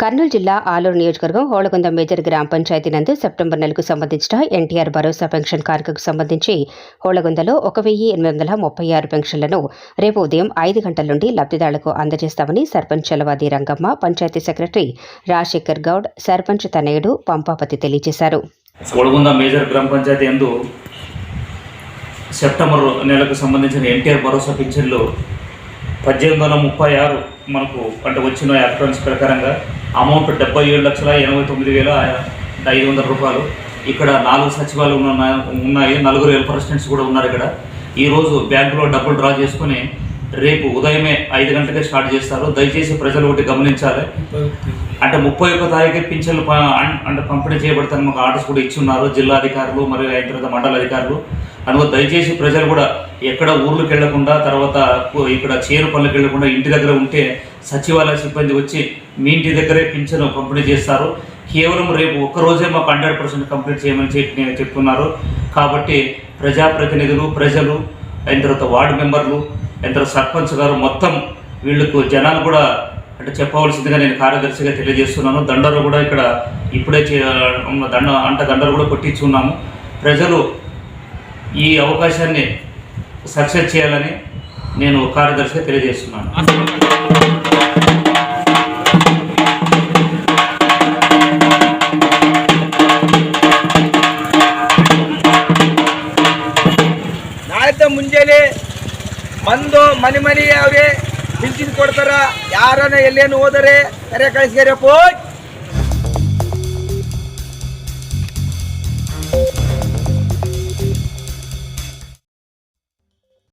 కర్నూలు జిల్లా ఆలూరు నియోజకవర్గం హోళగుంద మేజర్ గ్రామ పంచాయతీ నందు సెప్టెంబర్ నెలకు సంబంధించిన ఎన్టీఆర్ భరోసా పెన్షన్ కార్యక్రమకు సంబంధించి హోళగొందలో ఒక వెయ్యి ఎనిమిది వందల ముప్పై ఆరు పెన్షన్లను రేపు ఉదయం ఐదు గంటల నుండి లబ్ధిదారులకు అందజేస్తామని సర్పంచ్ చలవాది రంగమ్మ పంచాయతీ సెక్రటరీ రాజశేఖర్ గౌడ్ సర్పంచ్ తనయుడు పంపాపతి తెలియజేశారు. హోళగొంద మేజర్ గ్రామ పంచాయతీ ఎందు సెప్టెంబర్ నెలకు సంబంధించిన ఎన్టీఆర్ భరోసా పెన్షన్లు పద్దెనిమిది వందల ముప్పై ఆరు మనకు అంటే వచ్చిన ఎలక్ట్రానిక్స్ ప్రకారంగా అమౌంట్ డెబ్బై ఏడు లక్షల ఎనభై తొమ్మిది వేల ఐదు వందల రూపాయలు. ఇక్కడ నాలుగు సచివాలు ఉన్నాయి. నలుగురు హెల్ప్ అసిస్టెంట్స్ కూడా ఉన్నారు ఇక్కడ. ఈరోజు బ్యాంకులో డబ్బులు డ్రా చేసుకుని రేపు ఉదయమే ఐదు గంటలకే స్టార్ట్ చేస్తారు. దయచేసి ప్రజలు ఒకటి గమనించాలి. అంటే ముప్పై ఒక్క తారీఖు పింఛన్లు అంటే పంపిణీ చేయబడతాను మాకు ఆర్డర్స్ కూడా ఇచ్చి ఉన్నారు. జిల్లా అధికారులు మరియు అయిన తర్వాత మండల అధికారులు. అందులో దయచేసి ప్రజలు కూడా ఎక్కడ ఊర్లకు వెళ్ళకుండా తర్వాత ఇక్కడ చేరు పనులకు వెళ్ళకుండా ఇంటి దగ్గర ఉంటే సచివాలయ సిబ్బంది వచ్చి మీ ఇంటి దగ్గరే పింఛను పంపిణీ చేస్తారు. కేవలం రేపు ఒక్క రోజే మాకు హండ్రెడ్ పర్సెంట్ కంప్లీట్ చేయమని చెప్పి చెప్తున్నారు. కాబట్టి ప్రజాప్రతినిధులు ప్రజలు అయిన తర్వాత వార్డు మెంబర్లు అయిన తర్వాత సర్పంచ్ గారు మొత్తం వీళ్ళకు జనాలు కూడా అంటే చెప్పవలసిందిగా నేను కార్యదర్శిగా తెలియజేస్తున్నాను. దండలు కూడా ఇక్కడ ఇప్పుడే చే- ఉన్న దండ అంట దండలు కూడా కొట్టించి ఉన్నాము. ప్రజలు ఈ అవకాశాన్ని సక్సెస్ చేయాలని నేను కార్యదర్శిగా తెలియజేస్తున్నాను ನಾಳೆ ಮುಂಜಾನೆ ಬಂದು ಮನೆ ಮನೆ ಅವ್ರೆ ಪಿಂಚಿನ್ ಕೊಡ್ತಾರ ಯಾರನ್ನ ಎಲ್ಲೇನು ಹೋದರೆ ಕರೆ ಕಳಿಸ್ಯಾರಪ್ಪ